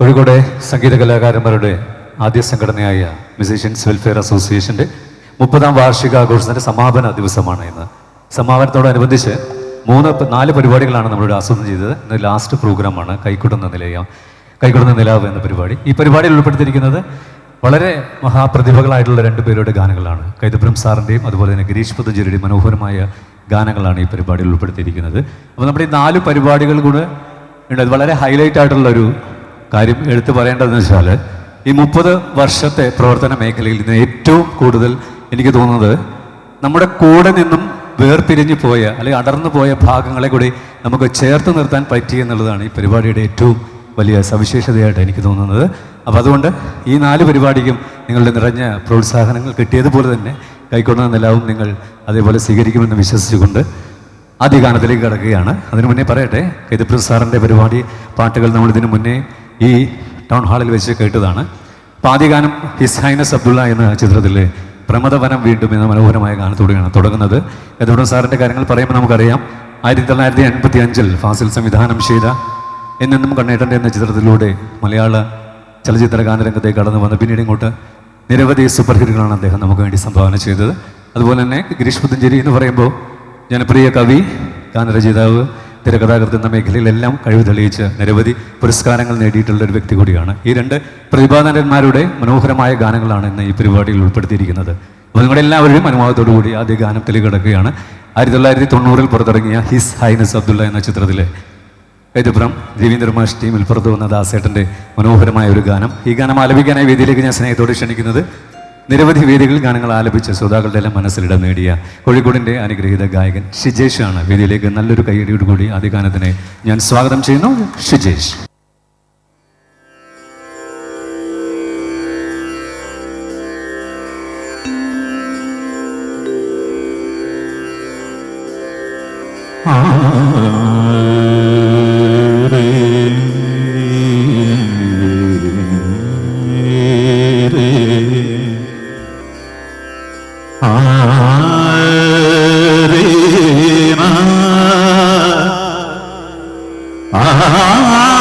കോഴിക്കോട് സംഗീത കലാകാരന്മാരുടെ ആദ്യ സംഘടനയായ മ്യൂസീഷ്യൻസ് വെൽഫെയർ അസോസിയേഷന്റെ മുപ്പതാം വാർഷികാഘോഷത്തിന്റെ സമാപന ദിവസമാണ് ഇന്ന്. സമാപനത്തോടനുബന്ധിച്ച് മൂന്ന് നാല് പരിപാടികളാണ് നമ്മളിവിടെ ആസൂത്രണം ചെയ്തത്. ഇന്ന് ലാസ്റ്റ് പ്രോഗ്രാമാണ് കൈക്കൊടുന്ന നിലയം കൈക്കൊടുന്ന നിലാവ് എന്ന പരിപാടി. ഈ പരിപാടിയിൽ ഉൾപ്പെടുത്തിയിരിക്കുന്നത് വളരെ മഹാപ്രതിഭകളായിട്ടുള്ള രണ്ട് പേരുടെ ഗാനങ്ങളാണ്. കൈതപുരം സാറിന്റെയും അതുപോലെ തന്നെ ഗിരീഷ് പുത്തഞ്ചേരിയുടെയും മനോഹരമായ ഗാനങ്ങളാണ് ഈ പരിപാടിയിൽ ഉൾപ്പെടുത്തിയിരിക്കുന്നത്. അപ്പോൾ നമ്മുടെ ഈ നാല് പരിപാടികൾ കൂടെ ഉണ്ട്. വളരെ ഹൈലൈറ്റ് ആയിട്ടുള്ള ഒരു കാര്യം എടുത്തു പറയേണ്ടതെന്ന് വെച്ചാൽ ഈ മുപ്പത് വർഷത്തെ പ്രവർത്തന മേഖലയിൽ നിന്ന് ഏറ്റവും കൂടുതൽ എനിക്ക് തോന്നുന്നത് നമ്മുടെ കൂടെ നിന്നും വേർപിരിഞ്ഞു പോയ അല്ലെങ്കിൽ അടർന്നു പോയ ഭാഗങ്ങളെ കൂടി നമുക്ക് ചേർത്ത് നിർത്താൻ പറ്റി എന്നുള്ളതാണ് ഈ പരിപാടിയുടെ ഏറ്റവും വലിയ സവിശേഷതയായിട്ട് എനിക്ക് തോന്നുന്നത്. അപ്പോൾ അതുകൊണ്ട് ഈ നാല് പരിപാടിക്കും നിങ്ങളുടെ നിറഞ്ഞ പ്രോത്സാഹനങ്ങൾ കിട്ടിയതുപോലെ തന്നെ കൈക്കൊണ്ട നിലാവും നിങ്ങൾ അതേപോലെ സ്വീകരിക്കുമെന്ന് വിശ്വസിച്ചുകൊണ്ട് ആദ്യ ഗാനത്തിലേക്ക് കിടക്കുകയാണ്. അതിനു മുന്നേ പറയട്ടെ കൈതപ്രസാറിന്റെ പരിപാടി പാട്ടുകൾ നമ്മൾ ഇതിനു മുന്നേ ഈ ടൗൺ ഹാളിൽ വെച്ച് കേട്ടതാണ്. അപ്പോൾ ആദ്യ ഗാനം ഹിസ് ഹൈനസ് അബ്ദുള്ള എന്ന ചിത്രത്തിലെ പ്രമദവനം വീണ്ടും എന്ന മനോഹരമായ ഗാനത്തോടെയാണ് തുടങ്ങുന്നത്. എന്തുകൊണ്ട് സാറിന്റെ കാര്യങ്ങൾ പറയുമ്പോൾ നമുക്കറിയാം. ആയിരത്തി തൊള്ളായിരത്തി എൺപത്തി അഞ്ചിൽ ഫാസിൽ സംവിധാനം ചെയ്ത എന്നെന്നും കണ്ണേട്ടന്റെ എന്ന ചിത്രത്തിലൂടെ മലയാള ചലച്ചിത്ര ഗാനരംഗത്തെ കടന്നു വന്ന് പിന്നീട് ഇങ്ങോട്ട് നിരവധി സൂപ്പർ ഹിറ്റുകളാണ് അദ്ദേഹം നമുക്ക് വേണ്ടി സംഭാവന ചെയ്തത്. അതുപോലെ തന്നെ ഗിരീഷ് പുത്തഞ്ചേരി എന്ന് പറയുമ്പോൾ ജനപ്രിയ കവി ഗാനരചയിതാവ് തിരക്കഥാകൃത്ത് എന്ന മേഖലയിലെല്ലാം കഴിവ് തെളിയിച്ച് നിരവധി പുരസ്കാരങ്ങൾ നേടിയിട്ടുള്ള ഒരു വ്യക്തി കൂടിയാണ്. ഈ രണ്ട് പ്രതിഭാനന്മാരുടെ മനോഹരമായ ഗാനങ്ങളാണ് ഇന്ന് ഈ പരിപാടിയിൽ ഉൾപ്പെടുത്തിയിരിക്കുന്നത്. അപ്പോൾ നിങ്ങളുടെ എല്ലാവരുടെയും അനുഭവത്തോടു കൂടി ആദ്യ ഗാനത്തിലേക്ക് കിടക്കുകയാണ്. ആയിരത്തി തൊള്ളായിരത്തി തൊണ്ണൂറിൽ പുറത്തിറങ്ങിയ ഹിസ് ഹൈനസ് അബ്ദുള്ള എന്ന ചിത്രത്തിലെ വൈദ്യപുരം രവീന്ദ്ര മാഷ് ടീമിൽ പുറത്തു വന്ന ദാസേട്ടന്റെ മനോഹരമായ ഒരു ഗാനം. ഈ ഗാനം ആലപിക്കാനായി വേദിയിലേക്ക് ഞാൻ സ്നേഹത്തോട് ക്ഷണിക്കുന്നത് നിരവധി വേദികളിൽ ഗാനങ്ങൾ ആലപിച്ച ശ്രോതാക്കളുടെ എല്ലാം മനസ്സിലിടം നേടിയ കോഴിക്കോടിന്റെ അനുഗ്രഹീത ഗായകൻ ഷിജേഷാണ് വേദിയിലേക്ക് നല്ലൊരു കൈയടിയോടുകൂടി ആദ്യ ഗാനത്തിനെ ഞാൻ സ്വാഗതം ചെയ്യുന്നു. ഷിജേഷ്. Ha ha!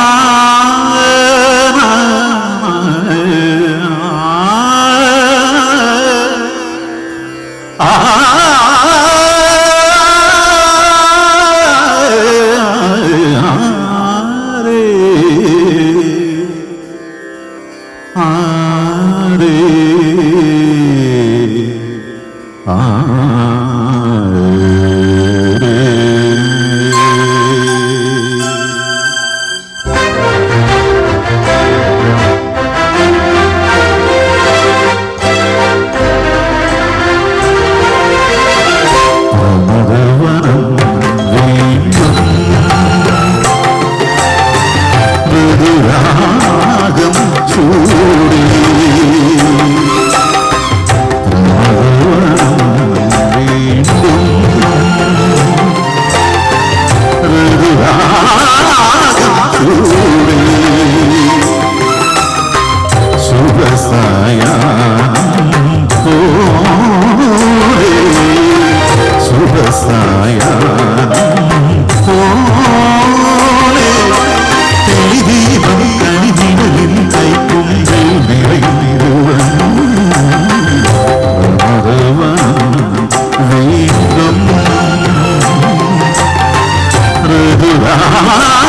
ha